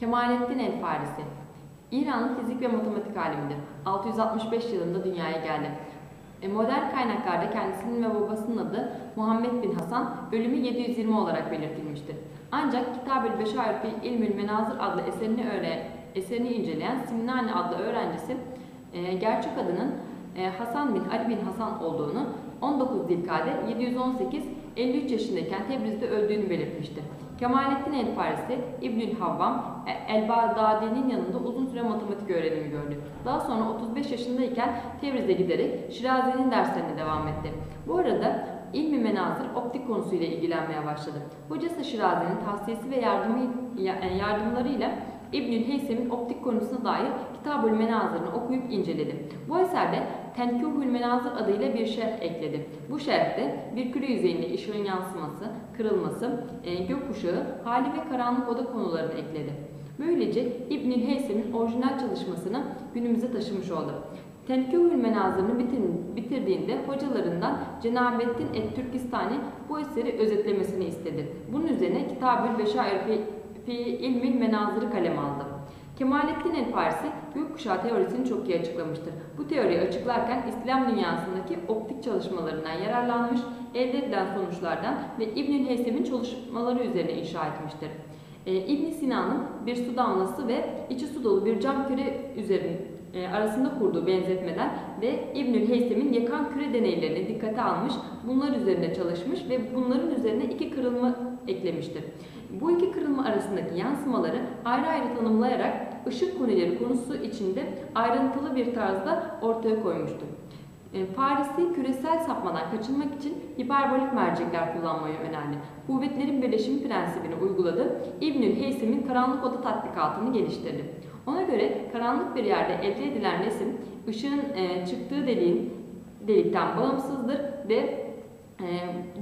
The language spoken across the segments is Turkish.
Kemalettin El Farisi İranlı fizik ve matematik alimidir. 665 yılında dünyaya geldi. E, Modern kaynaklarda kendisinin ve babasının adı Muhammed bin Hasan, ölümü 720 olarak belirtilmiştir. Ancak Kitab-ül Beşair fi İlmül Menazır adlı eserini öğre, eserini inceleyen Simnani adlı öğrencisi e, gerçek adının e, Hasan bin Ali bin Hasan olduğunu 19 Zilkade 718 53 yaşındayken Tebriz'de öldüğünü belirtmişti. Kemalettin El Farisi İbnül Havvam e, El Bağdadi'nin yanında uzun süre matematik öğrenimi gördü. Daha sonra 35 yaşındayken Tebriz'e giderek Şirazi'nin derslerine devam etti. Bu arada ilmi menazır optik konusuyla ilgilenmeye başladı. Hocası Şirazi'nin tavsiyesi ve yardımı, ya- yardımlarıyla İbnül Heysem'in optik konusuna dair Kitab-ül Menazır'ını okuyup inceledi. Bu eserde Tenkûhül Menazır adıyla bir şerh ekledi. Bu şerhte bir küre yüzeyinde ışığın yansıması, kırılması, e, gökkuşağı, hali ve karanlık oda konularını ekledi. Böylece İbnül Heysem'in orijinal çalışmasını günümüze taşımış oldu. Tenkûhül Menazır'ını bitir- bitirdiğinde hocalarından Cenabettin et-Türkistani bu eseri özetlemesini istedi. Bunun üzerine Kitab-ül Beşair fi, İlmil Menazır'ı kaleme aldı. Kemalettin El Farisi gökkuşağı teorisini çok iyi açıklamıştır. Bu teoriyi açıklarken İslam dünyasındaki optik çalışmalarından yararlanmış, elde edilen sonuçlardan ve İbnül Heysem'in çalışmaları üzerine inşa etmiştir. Ee, İbn Sina'nın bir su damlası ve içi su dolu bir cam küre üzerinde arasında kurduğu benzetmeden ve İbnül Heysem'in yakan küre deneylerini dikkate almış, bunlar üzerine çalışmış ve bunların üzerine iki kırılma eklemiştir. Bu iki kırılma arasındaki yansımaları ayrı ayrı tanımlayarak ışık konuları konusu içinde ayrıntılı bir tarzda ortaya koymuştur. E, Paris'i küresel sapmadan kaçınmak için hiperbolik mercekler kullanmayı önerdi. Kuvvetlerin birleşimi prensibini uyguladı. İbnül Heysem'in karanlık oda tatbikatını geliştirdi. Ona göre karanlık bir yerde elde edilen resim ışığın e, çıktığı deliğin delikten bağımsızdır ve e,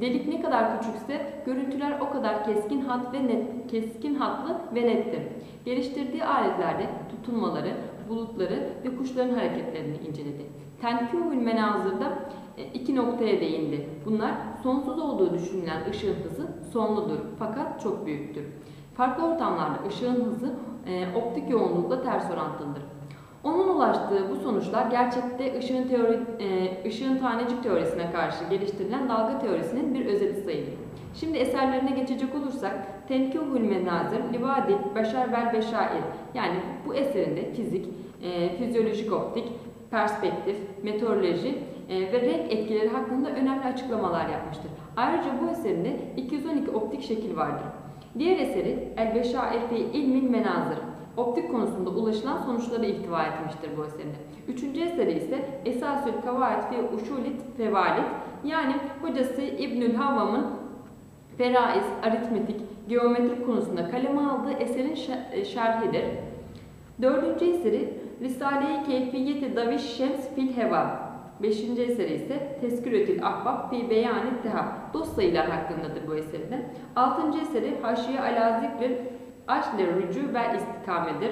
delik ne kadar küçükse görüntüler o kadar keskin hat ve net, keskin hatlı ve nettir. Geliştirdiği aletlerde tutulmaları, bulutları ve kuşların hareketlerini inceledi. Tenkûhül menazırda e, iki noktaya değindi. Bunlar sonsuz olduğu düşünülen ışığın hızı sonludur fakat çok büyüktür. Farklı ortamlarda ışığın hızı e, optik yoğunlukla ters orantılıdır. Onun ulaştığı bu sonuçlar gerçekte ışığın, teori, e, ışığın tanecik teorisine karşı geliştirilen dalga teorisinin bir özeti sayılır. Şimdi eserlerine geçecek olursak Tenkûhül Menazır, Livadi, Beşer vel Beşair yani bu eserinde fizik, e, fizyolojik optik, perspektif, meteoroloji e, ve renk etkileri hakkında önemli açıklamalar yapmıştır. Ayrıca bu eserinde 212 optik şekil vardır. Diğer eseri El Beşair fi İlmin Menazır, optik konusunda ulaşılan sonuçları ihtiva etmiştir bu eserinde. Üçüncü eseri ise Esasül Kavaid fi Uşulit Fevalit yani hocası İbnül Havvam'ın feraiz, aritmetik, geometrik konusunda kaleme aldığı eserin şe- şerhidir. Dördüncü eseri Risale-i Keyfiyeti Daviş Şems fil Heva. Beşinci eseri ise Tesküretül Ahbab fi Beyan-ı Teha. Dost sayılar hakkındadır bu eserde. Altıncı eseri Haşiye ala Zikri Aşle Rücü ve İstikamedir.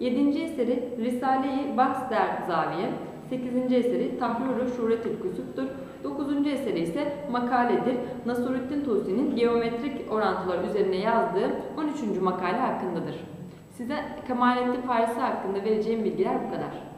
Yedinci eseri Risale-i Bahs der Zaviye. Sekizinci eseri Tahrur-u Şuretül Kusup'tur. Dokuzuncu eseri ise makaledir. Nasruddin Tusi'nin geometrik orantılar üzerine yazdığı 13. makale hakkındadır. Size Kemalettin Farisi hakkında vereceğim bilgiler bu kadar.